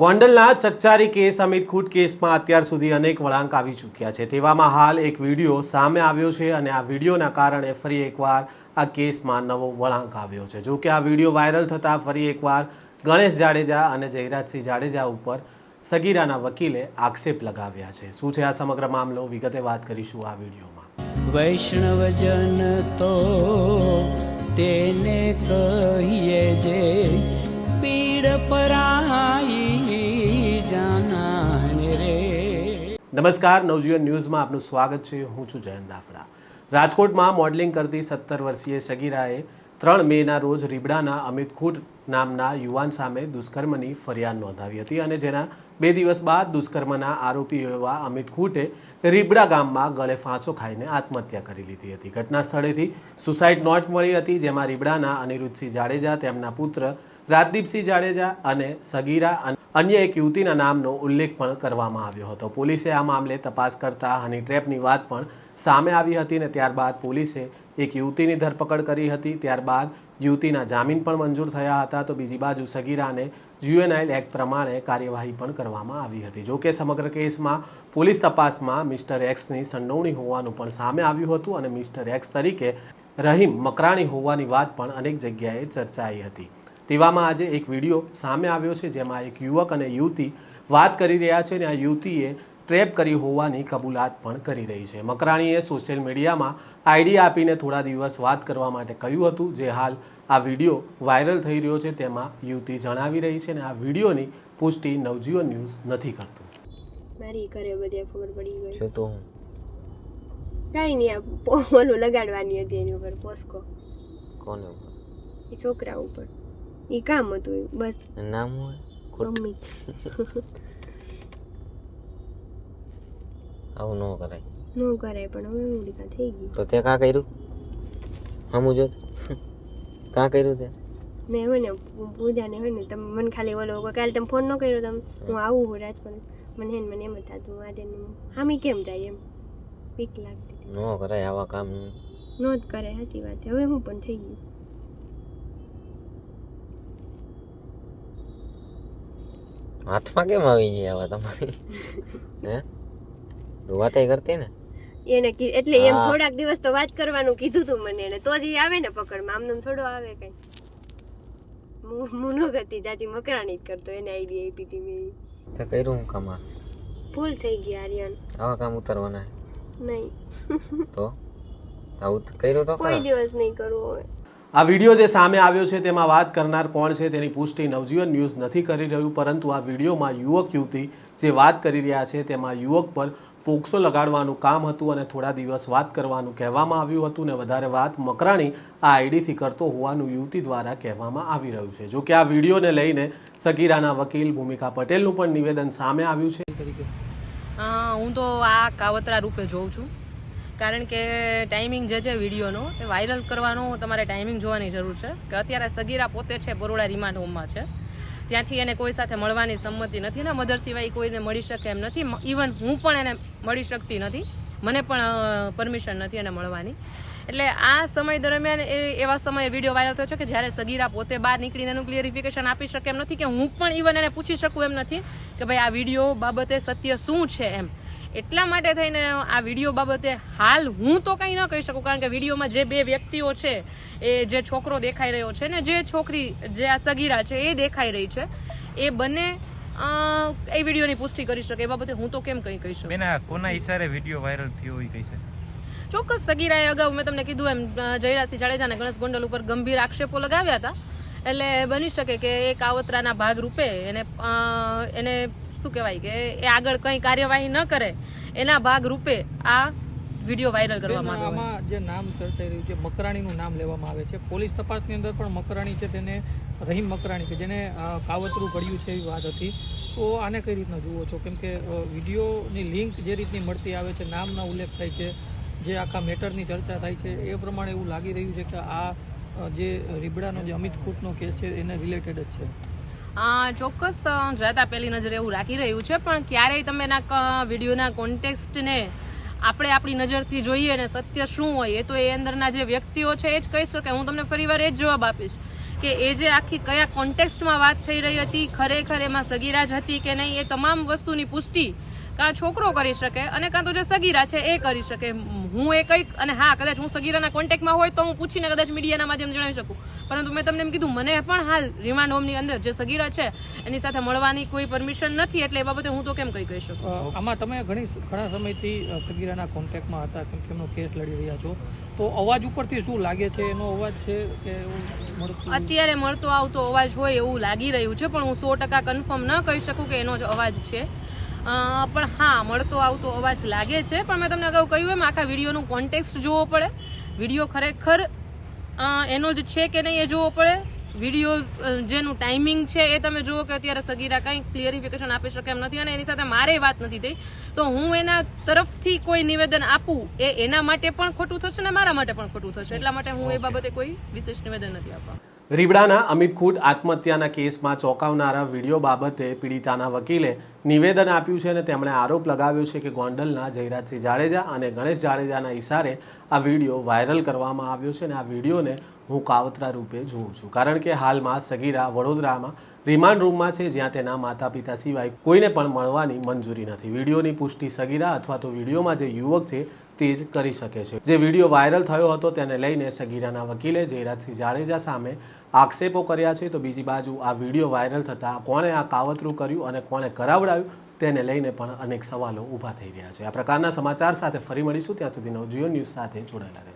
ગોંડલના ચકચારી કેસ અમિત ખૂટ કેસમાં અત્યાર સુધી અનેક વળાંક આવી ચૂક્યા છે. તેવામાં હાલ એક વીડિયો સામે આવ્યો છે અને આ વિડીયોના કારણે ફરી એકવાર આ કેસમાં નવો વળાંક આવ્યો છે. જો કે આ વીડિયો વાયરલ થતાં ફરી એકવાર ગણેશ જાડેજા અને જયરાજસિંહ જાડેજા ઉપર સગીરાના વકીલે આક્ષેપ લગાવ્યા છે. શું છે આ સમગ્ર મામલો? વિગતે વાત કરીશું આ વિડીયોમાં. વૈષ્ણવજન તો તેને કહીએ જે પીડ પરાઈ નમસ્કાર, નવજીવન ન્યૂઝમાં આપનું સ્વાગત છે. હું છું જયંત દાફડા રાજકોટમાં મોડલિંગ કરતી સત્તર વર્ષીય સગીરાએ ત્રણ મેના રોજ રીબડાના અમિત ખૂટ નામના યુવાન સામે દુષ્કર્મની ફરિયાદ નોંધાવી હતી અને જેના બે દિવસ બાદ દુષ્કર્મના આરોપી એવા અમિત ખૂટે રીબડા ગામમાં ગળે ફાંસો ખાઈને આત્મહત્યા કરી લીધી હતી. ઘટના સ્થળેથી સુસાઇડ નોટ મળી હતી, જેમાં રીબડાના અનિરુદ્ધસિંહ જાડેજા, તેમના પુત્ર રાજદીપસિંહ જાડેજા અને સગીરા અને અન્ય એક યુવતીના નામનો ઉલ્લેખ પણ કરવામાં આવ્યો હતો. પોલીસે આ મામલે તપાસ કરતા હની ટ્રેપની વાત પણ સામે આવી હતી અને ત્યારબાદ પોલીસે એક યુવતીની ધરપકડ કરી હતી. ત્યારબાદ યુવતીના જામીન પણ મંજૂર થયા હતા. તો બીજી બાજુ સગીરાને જ્યુએનઆઈલ એક્ટ પ્રમાણે કાર્યવાહી પણ કરવામાં આવી હતી. જોકે સમગ્ર કેસમાં પોલીસ તપાસમાં મિસ્ટર એક્સની સંડોવણી હોવાનું પણ સામે આવ્યું હતું અને મિસ્ટર એક્સ તરીકે રહીમ મકરાણી હોવાની વાત પણ અનેક જગ્યાએ ચર્ચાઈ હતી. તેવામાં આજે એક વીડિયો સામે આવ્યો છે જેમાં એક યુવક અને યુવતી વાત કરી રહ્યા છે અને આ યુવતીએ ટ્રેપ કરી હોવાની કબૂલાત પણ કરી રહી છે. મકરાણીએ સોશિયલ મીડિયામાં આઈડિયા આપીને થોડા દિવસ વાત કરવા માટે કહ્યું હતું જે હાલ આ વીડિયો વાયરલ થઈ રહ્યો છે તેમાં યુવતી જણાવી રહી છે અને આ વિડીયોની પુષ્ટિ નવજીવન ન્યૂઝ નથી કરતું. મારી ઘરે બધી ખબર પડી ગઈ. શું તો કાંઈ નહીં ઓલું લગાડવાની હતી એની ઉપર પોસ્કો. કોને ઉપર? એ છોકરા ઉપર. એ કામ હતું બસ. નામ હોય? મમ્મી. આવું ન કરાય. ન કરાય પણ હવે દીકા થઈ ગઈ તો તે કા કર્યું? હમું જોત. કા કર્યું તે મેં હોય ને પૂજાને હોય ને તમે મને ખાલી ઓલો કાલે તમે ફોન ન કર્યો તમે. હું આવું હું રાજકોટ. મને હે મને એમ જ થતું આજે હામી કેમ જાય એમ. બીક લાગતી. ન કરાય આવા કામ. નો જ કરે સાચી વાત હવે હું પણ થઈ ગયું. હાથમાં કેમ આવી જાય આવા તમારી? હે? તું વાતે કરતી ને? એને એટલે એમ થોડાક દિવસ તો વાત કરવાનું કીધું તું મને એને તો જ આવે ને પકડમાં. આમને થોડો આવે કઈ. હું હું ન કરતી જાતી મકરાણી જ કરતો એને આઈડિયા આપી હતી મેં તો કર્યું હું કામ? ભૂલ થઈ ગઈ આર્યન. આવા કામ ઉતારવાના? નહીં. તો? આવું કર્યું તો કોઈ દિવસ નહીં કરવું હોય આ વીડિયો જે સામે આવ્યો છે તેમાં વાત કરનાર કોણ છે તેની પુષ્ટિ નવજીવન ન્યૂઝ નથી કરી રહ્યું, પરંતુ આ વિડીયોમાં યુવક યુવતી જે વાત કરી રહ્યા છે તેમાં યુવક પર પોક્સો લગાડવાનું કામ હતું અને થોડા દિવસ વાત કરવાનું કહેવામાં આવ્યું હતું ને વધારે વાત મકરાણી આ આઈડીથી કરતો હોવાનું યુવતી દ્વારા કહેવામાં આવી રહ્યું છે. જો કે આ વિડીયોને લઈને સગીરાના વકીલ ભૂમિકા પટેલનું પણ નિવેદન સામે આવ્યું છે. હું તો આ કાવતરા રૂપે જોઉં છું. કારણ કે ટાઈમિંગ જે છે વિડીયોનો, એ વાયરલ કરવાનો તમારે ટાઈમિંગ જોવાની જરૂર છે કે અત્યારે સગીરા પોતે છે બરોડા રિમાન્ડ હોમમાં છે. ત્યાંથી એને કોઈ સાથે મળવાની સંમતિ નથી ને મધર સિવાય કોઈને મળી શકે એમ નથી. ઇવન હું પણ એને મળી શકતી નથી. મને પણ પરમિશન નથી એને મળવાની. એટલે આ સમય દરમિયાન એ, એવા સમયે વીડિયો વાયરલ થયો છે કે જ્યારે સગીરા પોતે બહાર નીકળીને એનું ક્લિયરિફિકેશન આપી શકે એમ નથી કે હું પણ ઇવન એને પૂછી શકું એમ નથી કે ભાઈ આ વીડિયો બાબતે સત્ય શું છે એમ. એટલા માટે થઈને આ વીડિયો બાબતે હાલ હું તો કંઈ ન કહી શકું કારણ કે વિડીયોમાં જે બે વ્યક્તિઓ છે એ જે છોકરો દેખાઈ રહ્યો છે ને જે છોકરી જે આ સગીરા છે એ દેખાઈ રહી છે એ બંને એ વિડીયોની પુષ્ટિ કરી શકે. એ બાબતે હું તો કેમ કંઈ કહી શકું? બેન કોના ઈશારે વીડિયો વાયરલ થયો હોય કહી શકે ચોક્કસ સગીરાએ અગાઉ મેં તમને કીધું એમ જયરાજસિંહ જાડેજાને ગણેશ ગોંડલ ઉપર ગંભીર આક્ષેપો લગાવ્યા હતા. એટલે બની શકે કે એ કાવતરાના ભાગ રૂપે એને એને શું કહેવાય કે એ આગળ કંઈ કાર્યવાહી ન કરે એના ભાગ રૂપે આ વીડિયો વાયરલ કરવામાં આવ્યો આમાં જે નામ ચર્ચાઈ રહ્યું છે મકરાણીનું નામ લેવામાં આવે છે. પોલીસ તપાસની અંદર પણ મકરાણી છે તેને રહીમ મકરાણી કે જેને કાવતરું ઘડ્યું છે એવી વાત હતી. તો આને કઈ રીતના જુઓ છો? કેમ કે વિડીયોની લિંક જે રીતની મળતી આવે છે નામના ઉલ્લેખ થાય છે જે આખા મેટરની ચર્ચા થાય છે એ પ્રમાણે એવું લાગી રહ્યું છે કે આ જે રીબડાનો જે અમિત ખૂટનો કેસ છે એને રિલેટેડ જ છે. ચોક્કસ જતા પહેલી નજરે એવું રાખી રહ્યું છે, પણ ક્યારેય તમે એના વિડીયોના કોન્ટેક્સ્ટને આપણે આપણી નજરથી જોઈએ ને સત્ય શું હોય, એ તો એ અંદરના જે વ્યક્તિઓ છે, એ જ કહી શકે. હું તમને ફરીવાર એ જ જવાબ આપીશ કે એ જે આખી કયા કોન્ટેક્સ્ટમાં વાત થઈ રહી હતી, ખરેખર એમાં સગીરાજ હતી કે નહીં, એ તમામ વસ્તુની પુષ્ટિ કાં છોકરો કરી શકે અને કાં તો જે સગીરા છે એ કરી શકે. હું એ કંઈક અને હા કદાચ હું સગીરાના કોન્ટેક્ટમાં હોય તો હું પૂછીને કદાચ મીડિયાના માધ્યમ જણાવી શકું. પરંતુ મેં તમને એમ કીધું મને પણ હાલ રિમાન્ડ હોમની અંદર જે સગીરા છે એની સાથે મળવાની કોઈ પરમિશન નથી એટલે એ બાબતે હું તો કેમ કંઈ કહી શકું? આમાં તમે ઘણી ઘણા સમયથી સગીરાના કોન્ટેક્ટમાં હતા કેમ કે એમનો કેસ લડી રહ્યા છો. તો અવાજ ઉપરથી શું લાગે છે? એનો અવાજ છે કે અત્યારે મળતો આવતો અવાજ હોય એવું લાગી રહ્યું છે પણ હું સો ટકા કન્ફર્મ ન કહી શકું કે એનો જ અવાજ છે. પણ હા મળતો આવતો અવાજ લાગે છે. પણ મેં તમને અગાઉ કહ્યું એમ આખા વિડીયોનું કોન્ટેક્સ્ટ જોવો પડે. વીડિયો ખરેખર એનો જ છે કે નહીં એ જોવો પડે? વીડિયો જેનું ટાઈમિંગ છે એ તમે જુઓ કે અત્યારે સગીરા કંઈ ક્લિયરિફિકેશન આપી શકે એમ નથી અને એની સાથે મારે વાત નથી થઈ. તો હું એના તરફથી કોઈ નિવેદન આપું એ એના માટે પણ ખોટું થશે ને મારા માટે પણ ખોટું થશે? એટલા માટે હું એ બાબતે કોઈ વિશેષ નિવેદન નથી આપવા. રીબડાના અમિત ખૂટ આત્મહત્યાના કેસમાં ચોંકાવનારા વીડિયો બાબતે પીડિતાના વકીલે નિવેદન આપ્યું છે અને તેમણે આરોપ લગાવ્યો છે કે ગોંડલના જયરાજસિંહ જાડેજા અને ગણેશ જાડેજાના ઇશારે આ વીડિયો વાયરલ કરવામાં આવ્યો છે અને આ વિડીયોને હું કાવતરા રૂપે જોઉં છું. કારણ કે હાલમાં સગીરા વડોદરામાં રિમાન્ડ રૂમમાં છે, જ્યાં તેના માતા પિતા સિવાય કોઈને પણ મળવાની મંજૂરી નથી. વિડીયોની પુષ્ટિ સગીરા અથવા તો વિડીયોમાં જે યુવક છે, તે જ કરી શકે છે. જે વીડિયો વાયરલ થયો હતો, તેને લઈને સગીરાના વકીલે જયરાજસિંહ જાડેજા સામે આક્ષેપો કર્યા છે. તો બીજી બાજુ આ વીડિયો વાયરલ થતાં કોણે આ કાવતરું કર્યું અને કોણે કરાવડાવ્યું, તેને લઈને પણ અનેક સવાલો ઊભા થઈ રહ્યા છે. આ પ્રકારના સમાચાર સાથે ફરી મળીશું. ત્યાં સુધી નવજીવન ન્યૂઝ સાથે જોડાયેલા રહેજો.